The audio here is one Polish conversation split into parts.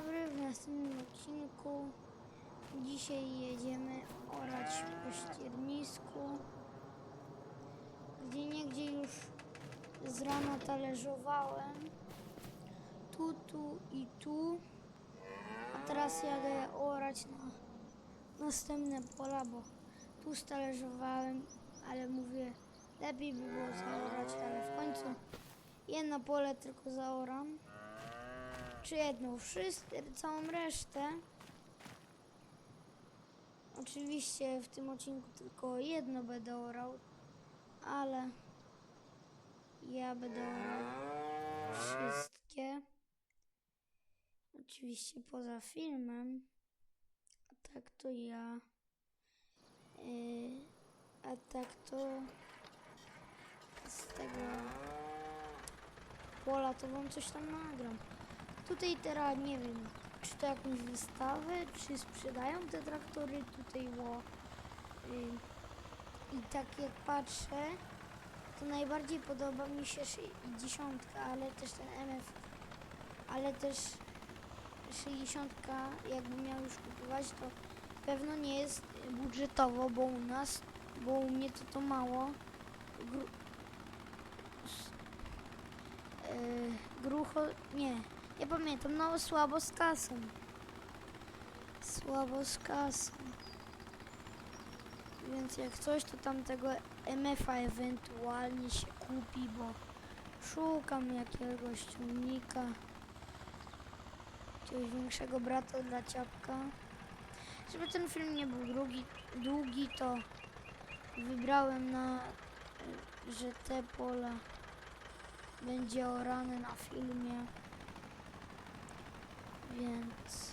dobry, w następnym odcinku. Dzisiaj jedziemy orać po ściernisku, gdzie niegdzie już z rana talerzowałem, tu, tu i tu, a teraz jadę orać na następne pola, bo tu stalerzowałem, ale mówię, lepiej by było zaorać, ale w końcu jedno pole tylko zaoram czy jedną, wszystkie, całą resztę. Oczywiście w tym odcinku tylko jedno będę orał, ale ja będę orał wszystkie. Oczywiście poza filmem, a tak to ja. Yy, a tak to z tego pola to wam coś tam nagram. Tutaj teraz nie wiem, czy to jakąś wystawę, czy sprzedają te traktory tutaj, bo y, i tak jak patrzę, to najbardziej podoba mi się 60, ale też ten MF, ale też 60 jakby miał już kupować, to pewno nie jest budżetowo, bo u nas, bo u mnie to to mało. Gru, s- y, grucho, nie, nie pamiętam, no słabo z kasą. Słabo z kasą. Więc jak coś, to tamtego MF-a ewentualnie się kupi, bo szukam jakiegoś ciągnika. Jakiegoś większego brata dla ciapka. Żeby ten film nie był długi, długi to wybrałem na, że te pola będzie orane na filmie. Więc.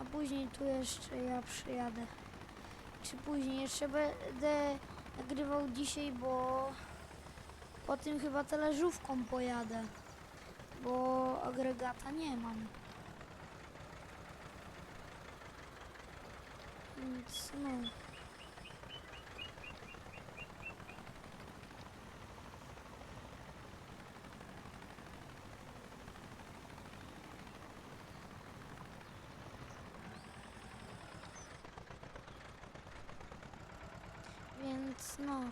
A później tu jeszcze ja przyjadę. Czy później jeszcze będę nagrywał dzisiaj, bo po tym chyba talerzówką pojadę. Bo agregata nie mam. Więc no. Więc no.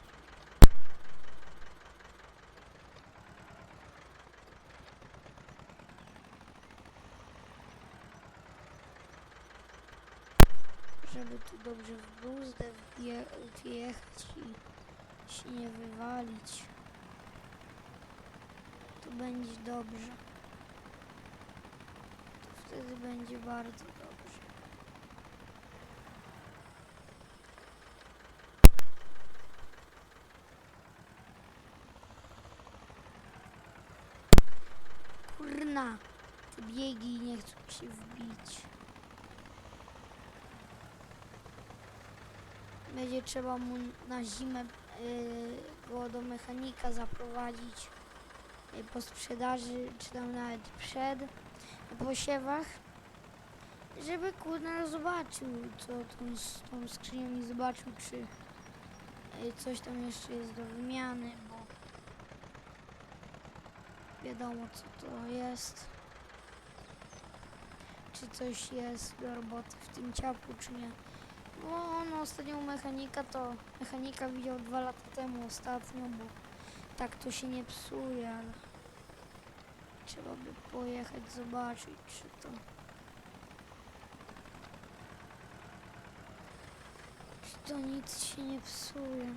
Żeby tu dobrze w bluzdę wje- wjechać i się nie wywalić. To będzie dobrze. To wtedy będzie bardzo dobrze. Te biegi nie chcą się wbić. Będzie trzeba mu na zimę yy, go do mechanika zaprowadzić yy, po sprzedaży, czy tam nawet przed na posiewach, żeby kurna zobaczył co tą, tą skrzynią i zobaczył czy yy, coś tam jeszcze jest do wymiany, wiadomo co to jest. Czy coś jest do roboty w tym ciapku, czy nie. Bo on ostatnio u mechanika to mechanika widział dwa lata temu ostatnio, bo tak to się nie psuje, ale trzeba by pojechać zobaczyć, czy to czy to nic się nie psuje.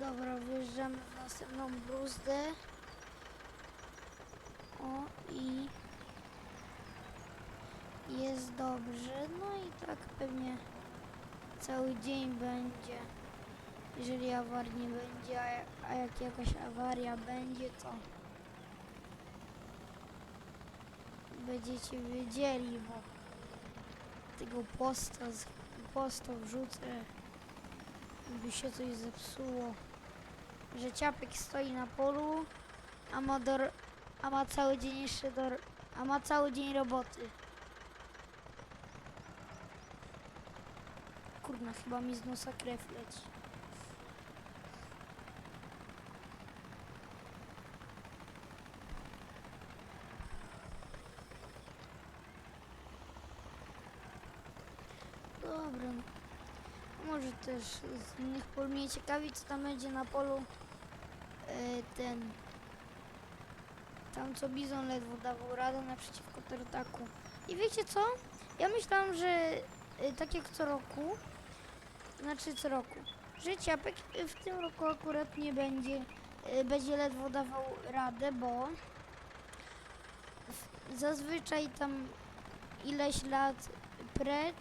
Dobra, wjeżdżamy w następną bluzdę. O i jest dobrze. No i tak pewnie cały dzień będzie. Jeżeli awarii nie będzie, a, jak jakaś awaria będzie, to będziecie wiedzieli, bo tego posta, posta wrzucę, by się coś zepsuło, że ciapek stoi na polu, a ma, do, a ma cały dzień jeszcze do, a ma cały dzień roboty. Kurna, chyba mi z nosa krew leci. Dobra. Może też z innych pól mnie ciekawi, co tam będzie na polu e, ten. Tam co Bizon ledwo dawał radę naprzeciwko Tartaku. I wiecie co? Ja myślałam, że e, tak jak co roku, znaczy co roku, że Ciapek w tym roku akurat nie będzie, e, będzie ledwo dawał radę, bo zazwyczaj tam ileś lat pre,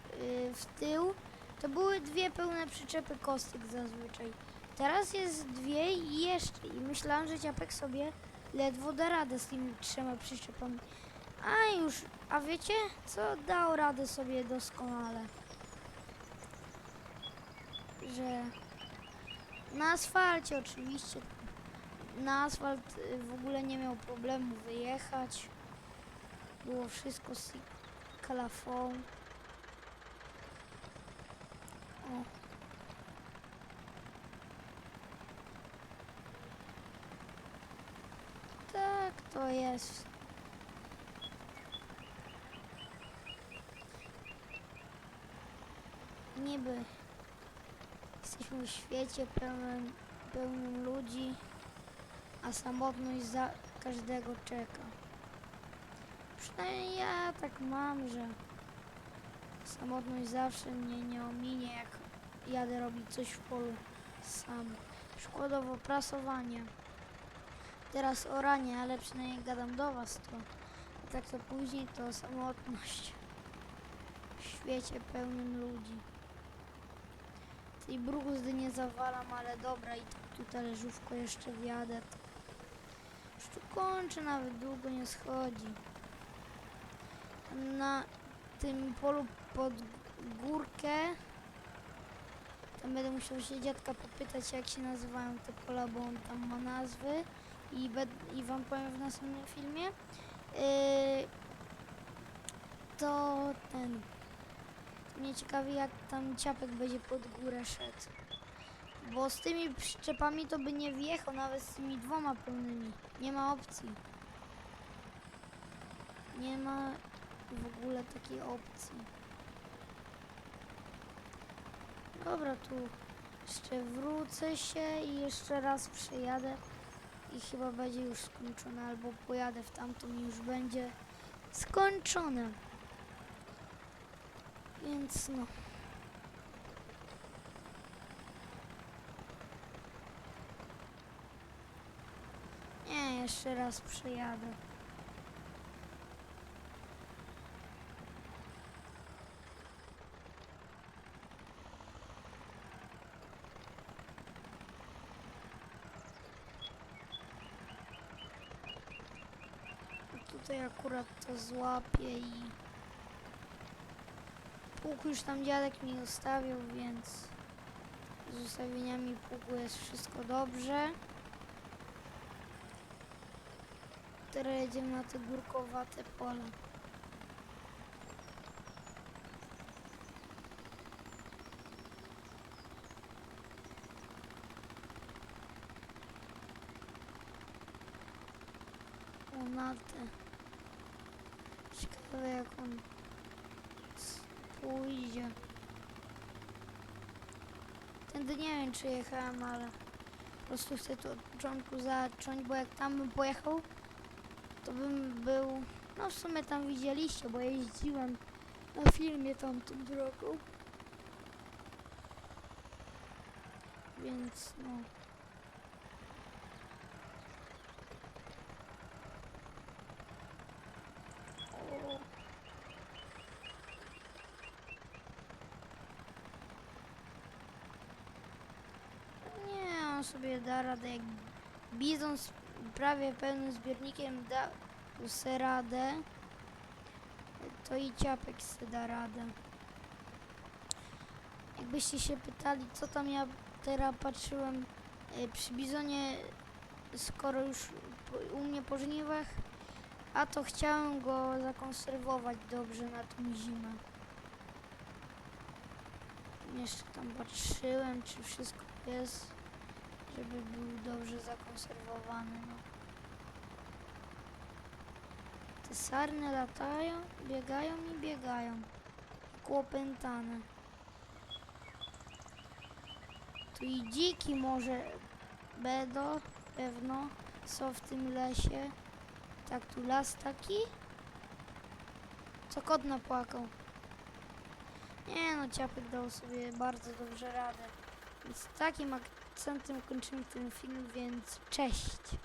w tył, to były dwie pełne przyczepy kostek zazwyczaj. Teraz jest dwie i jeszcze. I myślałam, że Ciapek sobie ledwo da radę z tymi trzema przyczepami. A już, a wiecie co? Dał radę sobie doskonale. Że na asfalcie oczywiście. Na asfalt y, w ogóle nie miał problemu wyjechać. Było wszystko z kalafą. Tak to jest. Niby jesteśmy w świecie pełnym, pełnym ludzi, a samotność za każdego czeka. Przynajmniej ja tak mam, że samotność zawsze mnie nie ominie, jak jadę robić coś w polu sam. Przykładowo prasowanie. Teraz oranie, ale przynajmniej gadam do was to. A tak to później to samotność. W świecie pełnym ludzi. Tej bruzdy nie zawalam, ale dobra i tak tu talerzówko jeszcze wjadę. Już tu kończę, nawet długo nie schodzi. Na tym polu pod górkę tam będę musiał się dziadka popytać, jak się nazywają te pola, bo on tam ma nazwy i, i wam powiem w następnym filmie. Yy, to ten. Mnie ciekawi, jak tam ciapek będzie pod górę szedł. Bo z tymi przyczepami to by nie wjechał, nawet z tymi dwoma pełnymi. Nie ma opcji. Nie ma w ogóle takiej opcji. Dobra, tu jeszcze wrócę się i jeszcze raz przejadę i chyba będzie już skończone, albo pojadę w tamtą i już będzie skończone. Więc no. Nie, jeszcze raz przejadę. Tutaj akurat to złapię i pług już tam dziadek mi ustawił, więc z ustawieniami pługu jest wszystko dobrze. Teraz jedziemy na te górkowate pole. O, na te. Ciekawe jak on pójdzie. Tędy nie wiem czy jechałem, ale po prostu chcę tu od początku zacząć, bo jak tam bym pojechał, to bym był, no w sumie tam widzieliście, bo jeździłem na filmie tamtą drogą. Więc no. O. Nie, on sobie da radę. Jak bizon z prawie pełnym zbiornikiem da se radę, to i ciapek se da radę. Jakbyście się pytali, co tam ja teraz patrzyłem y, przy bizonie, skoro już u mnie po żniwach, a to chciałem go zakonserwować dobrze na tą zimę. Jeszcze tam patrzyłem, czy wszystko jest, żeby był dobrze zakonserwowany. No. Te sarny latają, biegają i biegają. Jak opętane. Tu i dziki może będą, pewno, są w tym lesie. Tak, tu las taki. Co kot napłakał. Nie no, ciapek dał sobie bardzo dobrze radę. Więc takim akcentem kończymy ten film, więc cześć.